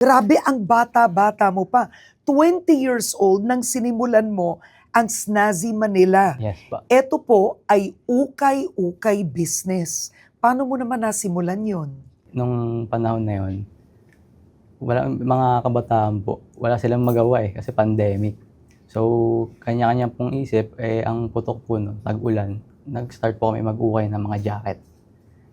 Grabe ang bata-bata mo pa. 20 years old nang sinimulan mo ang Snazzy Manila. Yes pa. Ito po ay ukay-ukay business. Paano mo naman nasimulan yon? Nung panahon na yon, wala, mga kabataan po, wala silang magawa eh kasi pandemic. So, kanya-kanya pong isip, eh, ang putok po no, tag-ulan, nag-start po kami mag-ukay ng mga jacket.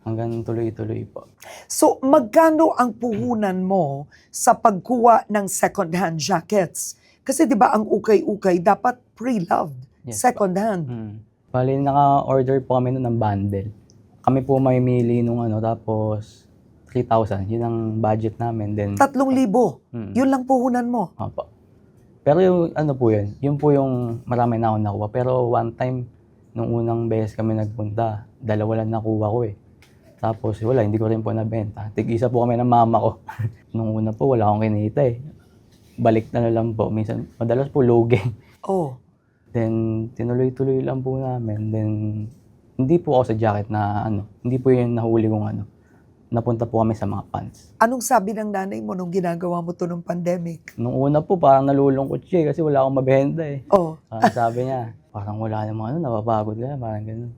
Hanggang tuloy-tuloy po. So, magkano ang puhunan mo sa pagkuha ng second-hand jackets? Kasi di ba ang ukay-ukay dapat pre-loved, Yes, second-hand. Mm. Bali, naka-order po kami ng bundle. Kami po mamimili nung ano, tapos 3,000. Yun ang budget namin. Then, Tatlong libo. Mm. Yun lang puhunan mo. Opo. Pero yung ano po yun, yun po yung marami na ako nakuha. Pero one time, nung unang beses kami nagpunta, dalawa lang nakuha ko eh. Tapos wala, hindi ko rin po nabenta. Tig-isa po kami ng mama ko. nung una po, wala akong kinita eh. Balik na lang po. Minsan, madalas po lugi. Oh. Then, tinuloy-tuloy lang po namin. Then, hindi po ako sa jacket na ano, hindi po yun nahuli kong ano. Napunta po kami sa mga pants. Anong sabi ng nanay mo nung ginagawa mo to nung pandemic? Nung una po, parang nalulungkot siya eh, kasi wala akong mabenta eh. Oh. Ah, sabi niya, parang wala namang ano, napapagod ka, parang ganun.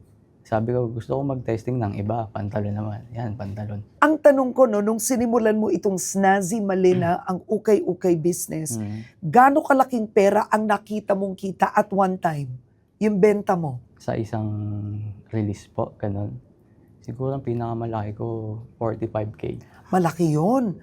Sabi ko, gusto ko mag-testing ng iba, pantalon naman. Yan, pantalon. Ang tanong ko no, nung sinimulan mo itong Snazzy Malina, ang ukay-ukay business, Mm. gaano kalaking pera ang nakita mong kita at one time? Yung benta mo? Sa isang release po, ganun. Siguro ang pinakamalaki ko, 45K. Malaki yon.